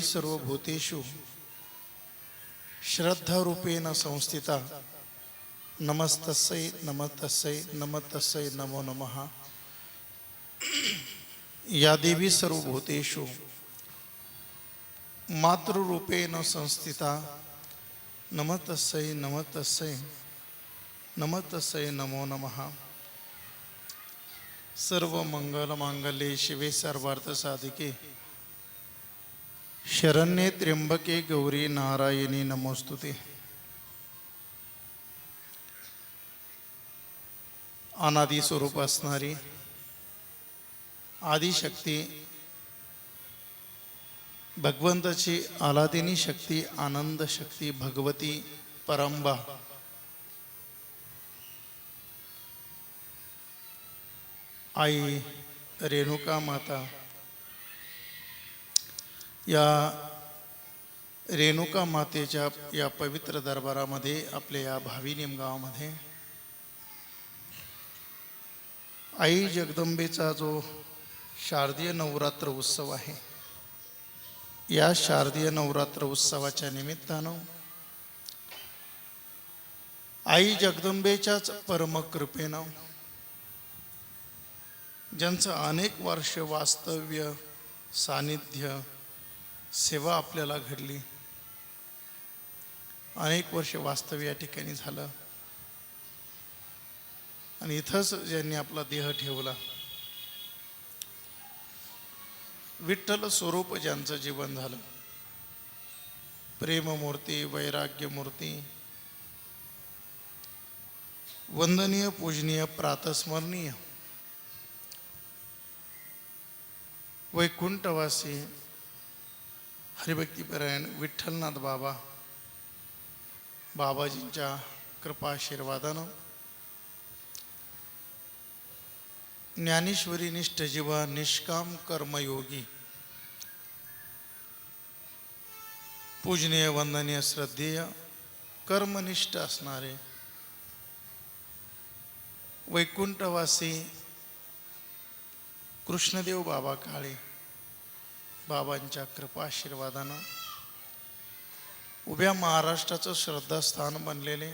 या देवी सर्वभूतेषु श्रद्धारूपेण संस्थिता। नमस्तस्यै नमस्तस्यै नमस्तस्यै नमो नमः। या देवी सर्वभूतेषु मातृरूपेण संस्थिता। नमतस्यै नमतस्यै नमतस्यै नमो नमः। सर्व मंगल मांगल्ये शिवे सर्वार्थ साधिके शरण्ये त्र्यंबके गौरी नारायणी नमोस्तुते. अनादी स्वरूप असणारी आदिशक्ती भगवंताची आलादिनी शक्ती आनंद शक्ती भगवती परंबा. आई रेणुका माता या रेणुका मातेच्या या पवित्र दरबारामध्ये आपल्या या भावी निमगावामध्ये आई जगदंबेचा जो शारदीय नवरात्र उत्सव आहे या शारदीय नवरात्र उत्सवाच्या निमित्तानं आई जगदंबेच्याच परमकृपेनं ज्यांचं अनेक वर्ष वास्तव्य सानिध्य सेवा आपल्याला घडली. अनेक वर्ष वास्तव्य या ठिकाणी झालं. आणि इथंच ज्यांनी आपला देह ठेवला. विठ्ठल स्वरूप ज्यांचं जीवन झालं. प्रेममूर्ती वैराग्यमूर्ती वंदनीय पूजनीय प्रातस्मरणीय वैकुंठवासी हरिभक्तीपरायण विठ्ठलनाथ बाबा बाबाजींच्या कृपाशीर्वादानं ज्ञानेश्वरी निष्ठ जीवा निष्काम कर्मयोगी पूजनीय वंदनीय श्रद्धेय कर्मनिष्ठ असणारे वैकुंठवासी कृष्णदेव बाबा काळे बाबांच्या कृपाशीर्वादानं उभ्या महाराष्ट्राचं श्रद्धास्थान बनलेले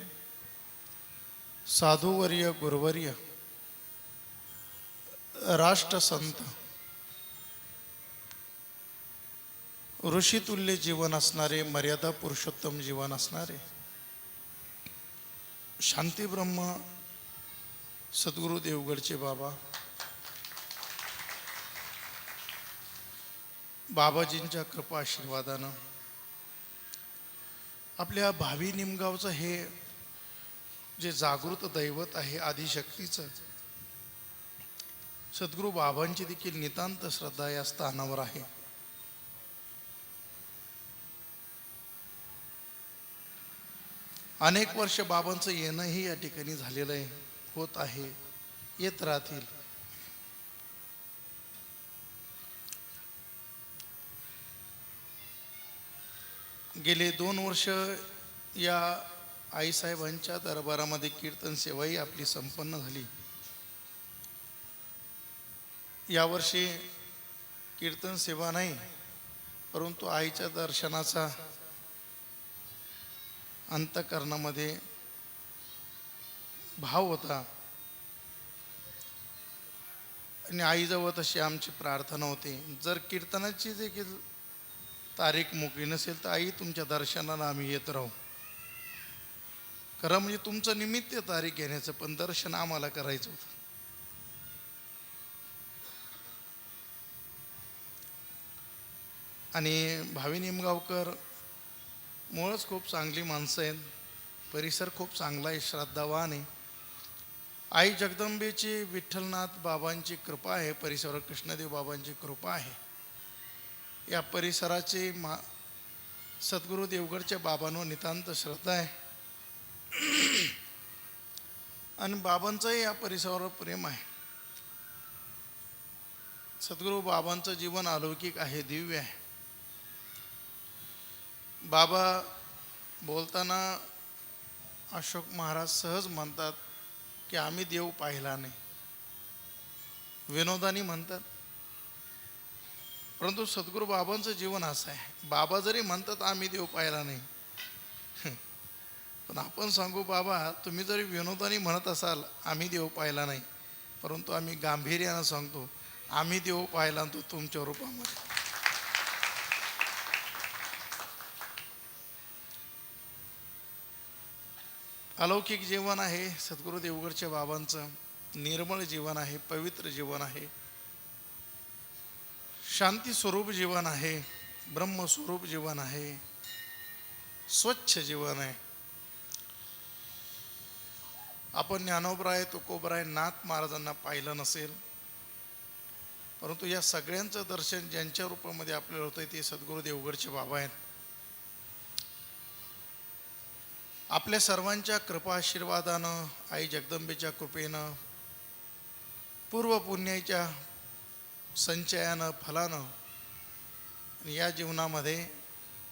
साधुवर्य गुरुवर्य राष्ट्रसंत ऋषितुल्य जीवन असणारे मर्यादा पुरुषोत्तम जीवन असणारे शांतीब्रह्म सद्गुरू देवगडचे बाबा बाबाजींच्या कृपा आशीर्वादानं. आपल्या भावी निमगावचं हे जे जागृत दैवत आहे आदिशक्तीचं सद्गुरू बाबांची देखील नितांत श्रद्धा या स्थानावर आहे. अनेक वर्ष बाबांचं येणंही या ठिकाणी झालेलं आहे होत आहे येत राहतील. गेले दोन वर्ष या आईसाहेबांच्या दरबारामध्ये कीर्तन सेवाही आपली संपन्न झाली. यावर्षी कीर्तन सेवा नाही परंतु आईच्या दर्शनाचा अंतकरणामध्ये भाव होता. आणि आईजवळ तशी आमची प्रार्थना होती. जर कीर्तनाची देखील तारीख मोकळी नसेल तर आई तुमच्या दर्शनाला आम्ही येत राहू. खरं म्हणजे तुमचं निमित्त तारीख घेण्याचं पण दर्शन आम्हाला करायचं होतं. आणि भावी निमगावकर मुळच खूप चांगली माणसं आहेत. परिसर खूप चांगला आहे श्रद्धावान आहे. आई जगदंबेची विठ्ठलनाथ बाबांची कृपा आहे परिसरावर कृष्णदेव बाबांची कृपा आहे. या परिसराचे मा सद्गुरू देवगडच्या बाबांवर नितांत श्रद्धा आहे. आणि बाबांचंही या परिसरावर प्रेम आहे. सद्गुरू बाबांचं जीवन अलौकिक आहे दिव्य आहे. बाबा बोलताना अशोक महाराज सहज म्हणतात की आम्ही देव पाहिला नाही. विनोदानी म्हणतात परंतु सद्गुरू बाबांचं जीवन असं आहे. बाबा जरी म्हणतात आम्ही देव पाहिला नाही. पण आपण सांगू बाबा तुम्ही जरी विनोदानी म्हणत असाल आम्ही देव पाहिला नाही. परंतु आम्ही गांभीर्यानं सांगतो आम्ही देव पाहिला तो तुमच्या रूपामध्ये. अलौकिक जीवन आहे सद्गुरू देवगडच्या बाबांचं. निर्मळ जीवन आहे पवित्र जीवन आहे. शांती स्वरूप जीवन आहे ब्रह्मस्वरूप जीवन आहे स्वच्छ जीवन आहे. आपण ज्ञानोबराय तुकोबराय नाथ महाराजांना पाहिलं नसेल परंतु या सगळ्यांचं दर्शन ज्यांच्या रूपामध्ये आपल्याला होतं ते सद्गुरू देवगडचे बाबा आहेत. आपल्या सर्वांच्या कृपा आशीर्वादानं आई जगदंबेच्या कृपेनं पूर्व पुण्याच्या संचयानं फलानं आणि या जीवनामध्ये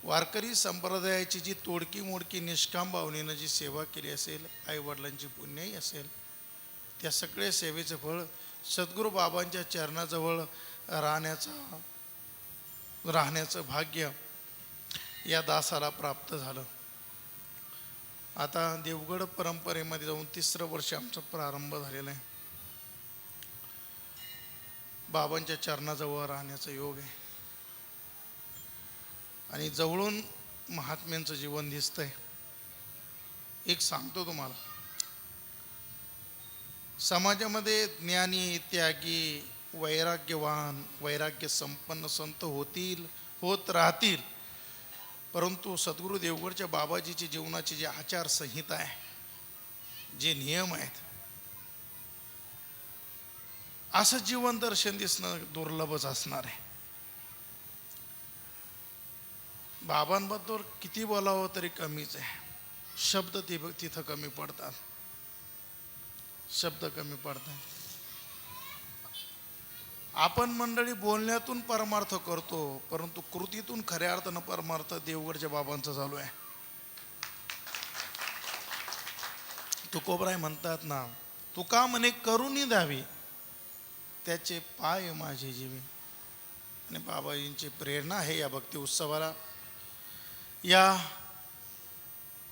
वारकरी संप्रदायाची जी तोडकी मोडकी निष्काम भावनेनं जी सेवा केली असेल आईवडिलांची पुण्याही असेल त्या सगळ्या सेवेचं फळ सद्गुरू बाबांच्या चरणाजवळ राहण्याचा राहण्याचं भाग्य या दासाला प्राप्त झालं. आता देवगड परंपरेमध्ये जाऊन तिसरं वर्ष आमचा प्रारंभ झालेला आहे. बाबांच्या चरणाजवळ राहण्याचा योग आहे. आणि जवळून महात्म्यांचं जीवन दिसतंय. एक सांगतो तुम्हाला. समाजामध्ये ज्ञानी त्यागी वैराग्यवान वैराग्य संपन्न संत होतील होत राहतील. परंतु सद्गुरू देवगडच्या बाबाजीची जीवनाची जी आचारसंहिता आहे जे नियम आहेत असं जीवन दर्शन दिसणं दुर्लभच असणार आहे. बाबांबद्दल किती बोलावं तरी कमीच आहे. शब्द ति तिथं कमी पडतात. शब्द कमी पडतात. आपण मंडळी बोलण्यातून परमार्थ करतो परंतु कृतीतून खऱ्या अर्थानं परमार्थ देवगडच्या बाबांचा चालू आहे. तुकोबराय म्हणतात ना तुका म्हणे करूनही द्यावी त्याचे पाय माझे जीवे. आणि बाबाजींची प्रेरणा आहे या भक्ती उत्सवाला. या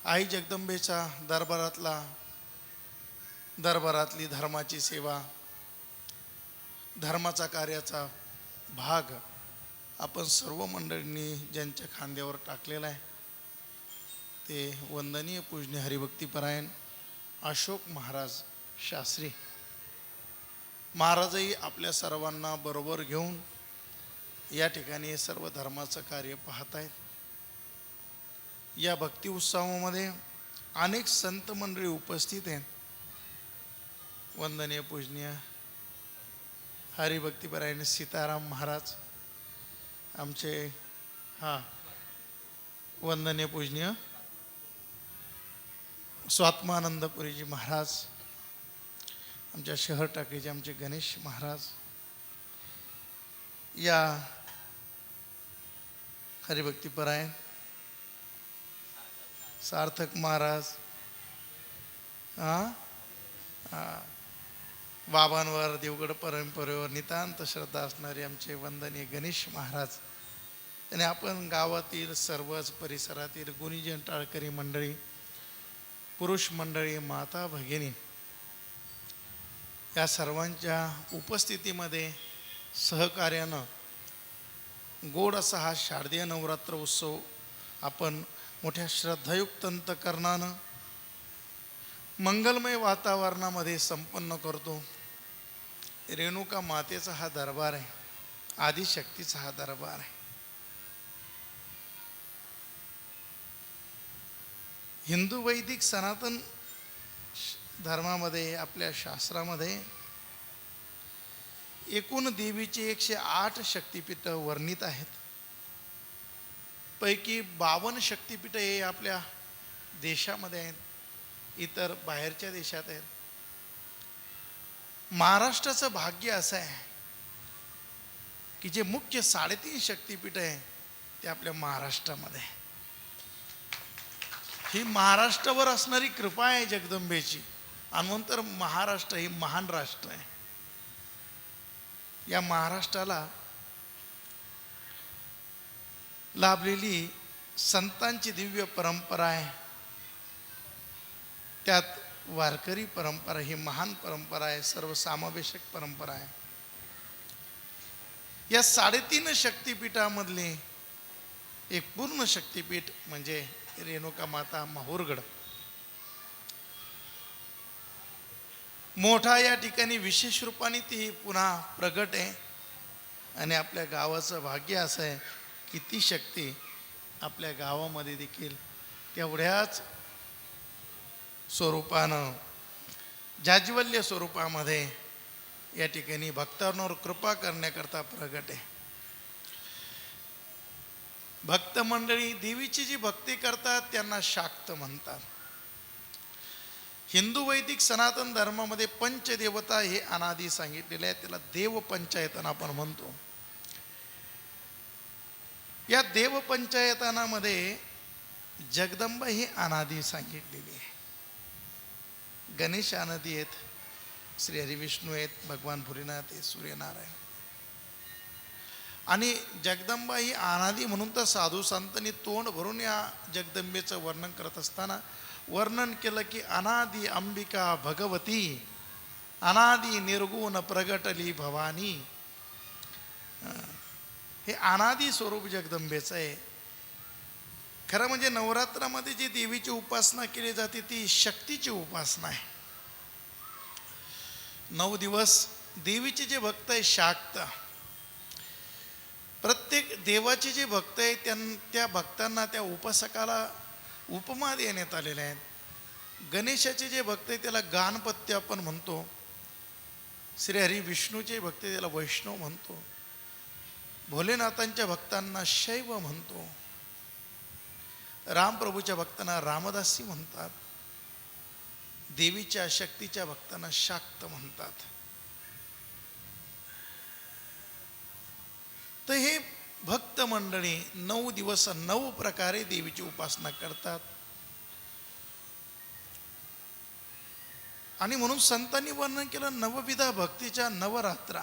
आई जगदंबेच्या दरबारातला दरबारातली धर्माची सेवा धर्माचा कार्याचा भाग आपण सर्व मंडळींनी ज्यांच्या खांद्यावर टाकलेला आहे ते वंदनीय पूजनीय हरिभक्तीपरायण अशोक महाराज शास्त्री. महाराजही आपल्या सर्वांना बरोबर घेऊन या ठिकाणी सर्व धर्माचं कार्य पाहत आहेत या भक्ती उत्सवामध्ये अनेक संत मंडळी उपस्थित आहेत. वंदनीय पूजनीय हरिभक्तीपरायण सीताराम महाराज आमचे हां वंदनीय पूजनीय स्वात्मानंदपुरीजी महाराज आमच्या शहर टाकीचे आमचे गणेश महाराज. या हरिभक्तीपरायण सार्थक महाराज. हां? बाबांवर देवगड परंपरेवर नितांत श्रद्धा असणारे आमचे वंदनीय गणेश महाराज. आणि आपण गावातील सर्वच परिसरातील गुणीजन टाळकरी मंडळी पुरुष मंडळी माता भगिनी या सर्वांच्या उपस्थितीमध्ये सहकार्यानं गोड असा हा शारदीय नवरात्र उत्सव आपण मोठ्या श्रद्धायुक्त अंतकरणानं मंगलमय वातावरणामध्ये संपन्न करतो. रेणुका मातेचा हा दरबार आहे. आदिशक्तीचा हा दरबार आहे. हिंदू वैदिक सनातन धर्मामध्ये आपल्या शास्त्रामध्ये एकूण देवीचे एकशे आठ शक्तिपीठ वर्णित आहेत. पैकी बावन्न शक्तिपीठ हे आपल्या देशामध्ये आहेत इतर बाहेरच्या देशात आहेत. महाराष्ट्राचं भाग्य असं आहे की जे मुख्य साडेतीन शक्तिपीठ आहे ते आपल्या महाराष्ट्रामध्ये. आहे ही महाराष्ट्रावर असणारी कृपा आहे जगदंबेची. आणि तर महाराष्ट्र हे महान राष्ट्र आहे. या महाराष्ट्राला लाभलेली संतांची दिव्य परंपरा आहे. त्यात वारकरी परंपरा ही महान परंपरा आहे सर्वसमावेशक परंपरा आहे. या साडेतीन शक्तिपीठामधले एक पूर्ण शक्तिपीठ म्हणजे रेणुका माता माहूरगड. मोठा या ठिकाणी विशेष रूपाने ती पुन्हा प्रगट आहे. आणि आपल्या गावाचं भाग्य असं आहे की ती शक्ती आपल्या गावामध्ये देखील तेवढ्याच स्वरूपानं जाज्वल्य स्वरूपामध्ये या ठिकाणी भक्तांवर कृपा करण्याकरता प्रगट आहे. भक्त मंडळी देवीची जी भक्ती करतात त्यांना शाक्त म्हणतात. हिंदू वैदिक सनातन धर्मामध्ये पंचदेवता हे अनादी सांगितलेले आहे त्याला देवपंचायतन आपण म्हणतो. या देवपंचायतनामध्ये जगदंबा ही अनादी सांगितलेली आहे. गणेश अनादी आहेत श्री हरिविष्णू आहेत भगवान भुरीनाथ आहेत सूर्यनारायण. आणि जगदंबा ही अनादी म्हणून तर साधू संतांनी तोंड भरून या जगदंबेचं वर्णन करत असताना वर्णन केलं की अनादि अंबिका भगवती अनादि निर्गुण प्रगटली भवानी हे अनादि स्वरूप जगदंबेचं आहे खरं म्हणजे नवरात्रामध्ये जी देवीची उपासना केली जाते ती शक्तीची उपासना आहे नऊ दिवस देवीचे जे भक्त आहे शाक्त प्रत्येक देवाचे जे भक्त आहे त्यां त्या भक्तांना त्या उपासकाला उपमा देण्यात आलेल्या आहेत. गणेशाचे जे भक्त आहे त्याला गाणपत्य आपण म्हणतो. श्री हरी विष्णूचे भक्त त्याला वैष्णव म्हणतो. भोलेनाथांच्या भक्तांना शैव म्हणतो. रामप्रभूच्या भक्तांना रामदासी म्हणतात. देवीच्या शक्तीच्या भक्तांना शाक्त म्हणतात. तर हे भक्त मंडळी नऊ दिवस नऊ प्रकारे देवीची उपासना करतात. आणि म्हणून संतांनी वर्णन केलं नवविधा भक्तीच्या नवरात्रा.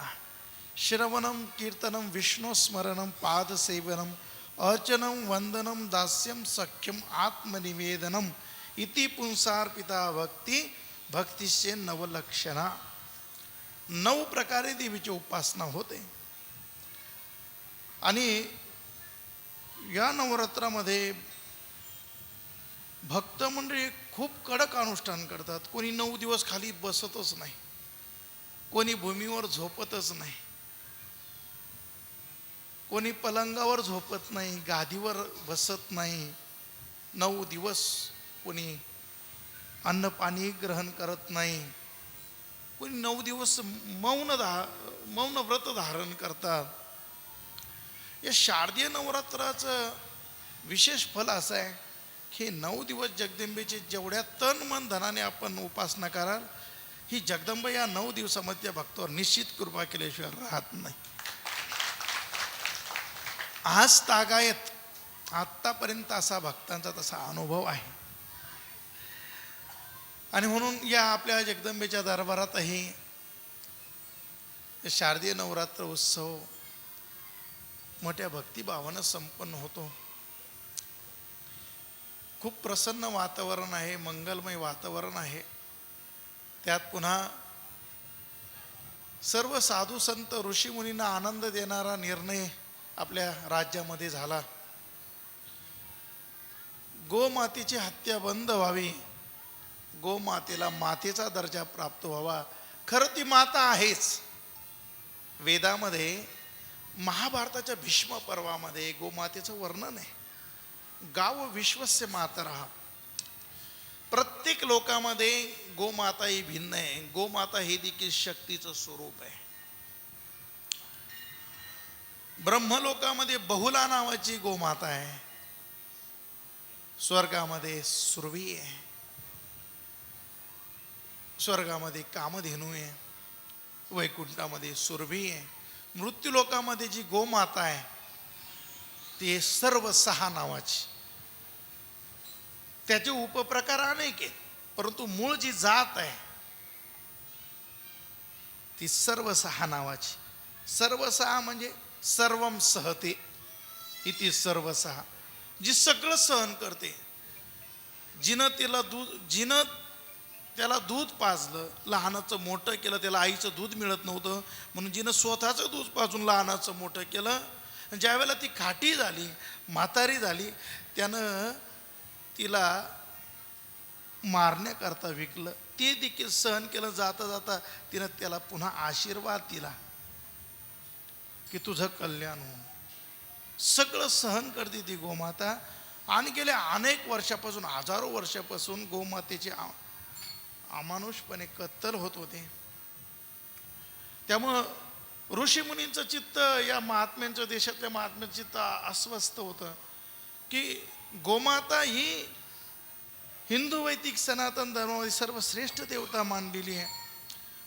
श्रवणम कीर्तनम विष्णू स्मरणम पादसेवनम अर्चनम वंदनम दास्यम सख्यम आत्मनिवेदनम इति पुंसार्पिता भक्ती भक्तीचे नवलक्षणा. नऊ प्रकारे देवीची उपासना होते. आणि या नवरात्रामध्ये भक्त मंडळी खूप कडक अनुष्ठान करतात. कोणी नऊ दिवस खाली बसतच नाही. कोणी भूमीवर झोपतच नाही. कोणी पलंगावर झोपत नाही गादीवर बसत नाही. नऊ दिवस कोणी अन्न पाणी ग्रहण करत नाही. कोणी नऊ दिवस मौन धा मौन व्रत धारण करतात. या शारदीय नवरात्राचं विशेष फल असं आहे की नऊ दिवस जगदंबेची जेवढ्या तन मन धनाने आपण उपासना कराल ही जगदंब या नऊ दिवसामध्ये त्या भक्तावर निश्चित कृपा केल्याशिवाय राहत नाही. आज तागायत आत्तापर्यंत असा भक्तांचा तसा अनुभव आहे. आणि म्हणून या आपल्या जगदंबेच्या दरबारातही शारदीय नवरात्र उत्सव मोठ्या भक्तिभावानं संपन्न होतो. खूप प्रसन्न वातावरण आहे मंगलमय वातावरण आहे. त्यात पुन्हा सर्व साधू संत ऋषीमुनींना आनंद देणारा निर्णय आपल्या राज्यामध्ये झाला. गोमातेची हत्या बंद व्हावी. गोमातेला मातेचा दर्जा प्राप्त व्हावा. खरं ती माता आहेच. वेदामध्ये महाभारताच्या भीष्म पर्वामध्ये गोमातेचं वर्णन आहे. गाव विश्वस्य मातरहा प्रत्येक लोकामध्ये गोमाता ही भिन्न आहे. गोमाता हे देखील शक्तीचं स्वरूप आहे. ब्रह्मलोकामध्ये बहुला नावाची गोमाता आहे. स्वर्गामध्ये सुरवी आहे. स्वर्गामध्ये कामधेनू आहे. वैकुंठामध्ये सुरभी आहे. मृत्यूलोकामध्ये जी गोमाता आहे ते सर्व सहा नावाची. त्याचे उपप्रकार अनेक आहेत परंतु मूळ जी जात आहे ती सर्व सहा नावाची. सर्व सहा म्हणजे सर्वम सहते इति सर्वसहा जी सगळं सहन करते जिनं तिला दूध जिनं त्याला दूध पाजलं लहानाचं मोठं केलं त्याला आईचं दूध मिळत नव्हतं. म्हणून जिनं स्वतःचं दूध पाजून लहानाचं मोठं केलं ज्यावेळेला ती खाटी झाली म्हातारी झाली त्यानं तिला मारण्याकरता विकलं. ते देखील सहन केलं जाता जाता तिनं त्याला पुन्हा आशीर्वाद दिला की तुझं कल्याण होऊन. सगळं सहन करते ती गोमाता. आणि गेल्या अनेक वर्षापासून हजारो वर्षापासून गोमातेचे अमानुषपणे कत्तल होत होते. त्यामुळं ऋषीमुनींचं चित्त या महात्म्यांचं देशातल्या महात्म्यांचं चित्त अस्वस्थ होतं. की गोमाता ही हिंदू वैदिक सनातन धर्मामध्ये सर्वश्रेष्ठ देवता मानलेली आहे.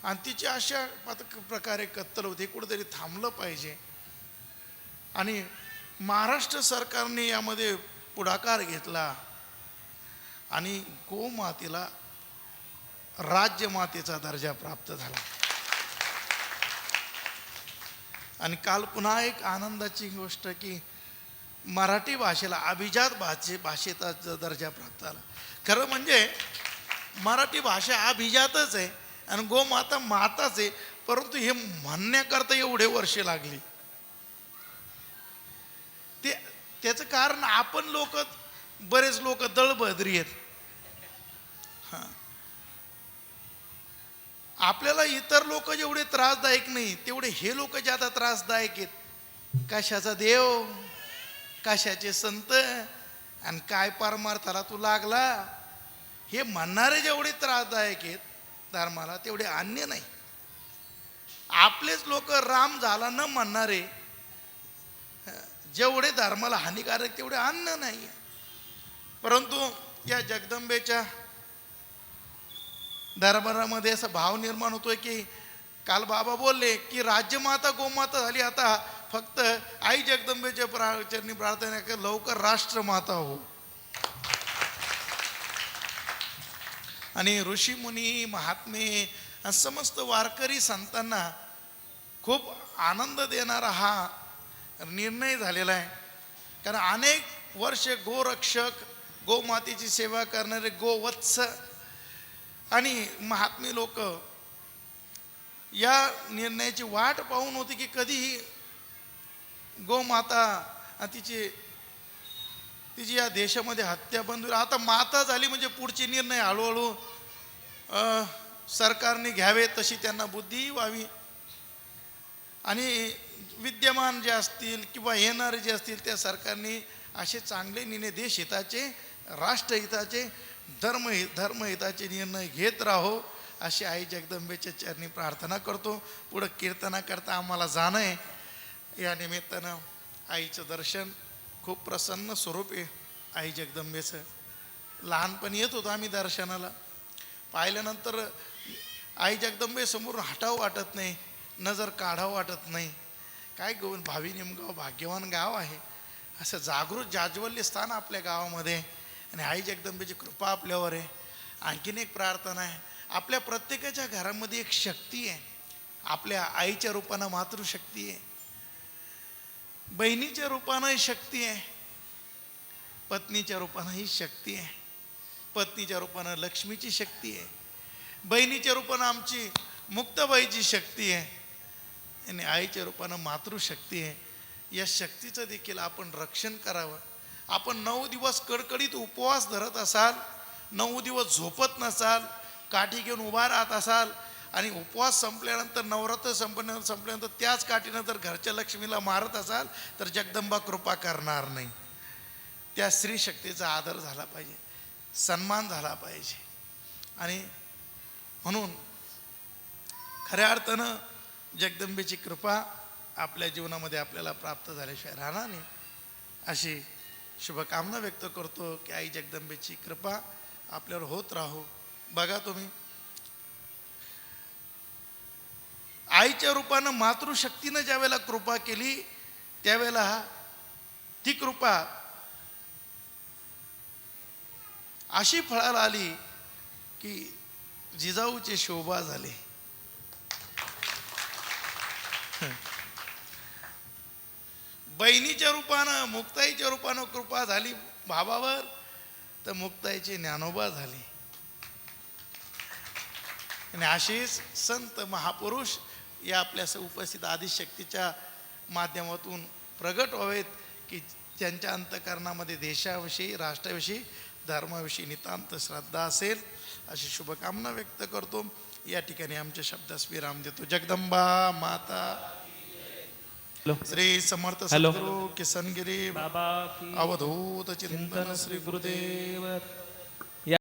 आणि तिची अशा पत- प्रकारे कत्तल होते कुठेतरी थांबलं पाहिजे. आणि महाराष्ट्र सरकारने यामध्ये पुढाकार घेतला. आणि गोमातेला राज्यमातेचा दर्जा प्राप्त झाला. आणि काल पुन्हा एक आनंदाची गोष्ट की मराठी भाषेला अभिजात भाषे भाषेचा दर्जा प्राप्त झाला. खरं म्हणजे मराठी भाषा अभिजातच आहे आणि गोमाता माताच आहे परंतु हे म्हणण्याकरता एवढे वर्षे लागली. ते त्याचं कारण आपण लोक बरेच लोक दळबद्री आहेत. आपल्याला इतर लोक जेवढे त्रासदायक नाही तेवढे हे लोक ज्यादा त्रासदायक आहेत. कशाचा देव? कशाचे संत? आणि काय परमार्थाला तू लागला? हे म्हणणारे जेवढे त्रासदायक आहेत धर्माला तेवढे अन्य नाही. आपलेच लोक राम झाला न म्हणणारे जेवढे धर्माला हानिकारक तेवढे अन्न नाही. परंतु या जगदंबेच्या दरबारामध्ये असा भाव निर्माण होतोय की काल बाबा बोलले की राज्यमाता गोमाता झाली. आता फक्त आई जगदंबेच्या प्राचरणी प्रार्थना कर लवकर राष्ट्रमाता हो. आणि ऋषीमुनी महात्मे समस्त वारकरी संतांना खूप आनंद देणारा हा निर्णय झालेला आहे. कारण अनेक वर्ष गोरक्षक गोमातेची सेवा करणारे गोवत्स आणि महात्मे लोक या निर्णयाची वाट पाहून होती की कधीही गोमाता तिची तिची या देशामध्ये हत्या बंद होईल. आता माता झाली म्हणजे पुढचे निर्णय हळूहळू सरकारने घ्यावे तशी त्यांना बुद्धी व्हावी. आणि विद्यमान जे असतील किंवा येणारे जे असतील त्या सरकारने असे चांगले निर्णय देशहिताचे राष्ट्रहिताचे धर्म धर्महिताचे निर्णय घेत राहो अशी आई जगदंबेच्या चरणी प्रार्थना करतो. पुढं कीर्तनाकरता आम्हाला जाणं आहे या निमित्तानं आईचं दर्शन खूप प्रसन्न स्वरूप आहे. आई जगदंबेचं. लहानपणी येत होतो आम्ही दर्शनाला. पाहिल्यानंतर आई जगदंबेसमोर हटावं वाटत नाही नजर काढावं वाटत नाही. काय गो भावी निमगाव भाग्यवान गाव आहे. असं जागृत जाज्वल्य स्थान आपल्या गावामध्ये. आहे. आणि आई जगदंबेची कृपा आपल्यावर आहे. आणखीन एक प्रार्थना आहे. आपल्या प्रत्येकाच्या घरामध्ये एक शक्ती आहे. आपल्या आईच्या रूपानं मातृशक्ती आहे. बहिणीच्या रूपानं ही शक्ती आहे. पत्नीच्या रूपानं ही शक्ती आहे. पत्नीच्या रूपानं लक्ष्मीची शक्ती आहे. बहिणीच्या रूपानं आमची मुक्तबाईची शक्ती आहे. आणि आईच्या रूपानं मातृशक्ती आहे. या शक्तीचं देखील आपण रक्षण करावं. आपण नऊ दिवस कडकडीत उपवास धरत असाल नऊ दिवस झोपत नसाल काठी घेऊन उभा राहत असाल आणि उपवास संपल्यानंतर नवरात्र संपल्या संपल्यानंतर त्याच काठीनं जर घरच्या लक्ष्मीला मारत असाल तर जगदंबा कृपा करणार नाही. त्या स्त्री शक्तीचा आदर झाला पाहिजे सन्मान झाला पाहिजे. आणि म्हणून खऱ्या अर्थानं जगदंबेची कृपा आपल्या जीवनामध्ये आपल्याला प्राप्त झाल्याशिवाय राहणार नाही अशी शुभकामना व्यक्त करतो की आई जगदंबेची कृपा आपल्यावर होत राहो. बघा तुम्ही. आईच्या रूपानं मातृशक्तीनं ज्या वेळेला कृपा केली त्यावेळेला ती कृपा अशी फळाला आली की जिजाऊचे शोभा झाले. बहिणीच्या रूपानं मुक्ताईच्या रूपानं कृपा झाली भावावर तर मुक्ताईची ज्ञानोबा झाली. आणि अशीच संत महापुरुष या आपल्या उपस्थित आदिशक्तीच्या माध्यमातून प्रगट व्हावेत की त्यांच्या अंतकरणामध्ये देशाविषयी राष्ट्राविषयी धर्माविषयी नितांत श्रद्धा असेल अशी शुभकामना व्यक्त करतो. या ठिकाणी आमच्या शब्दास विराम देतो. जगदंबा माता. श्री समर्थ हॅलो. सद्गुरु किसनगिरी बाबा की अवधूत चिंतन श्री गुरुदेव.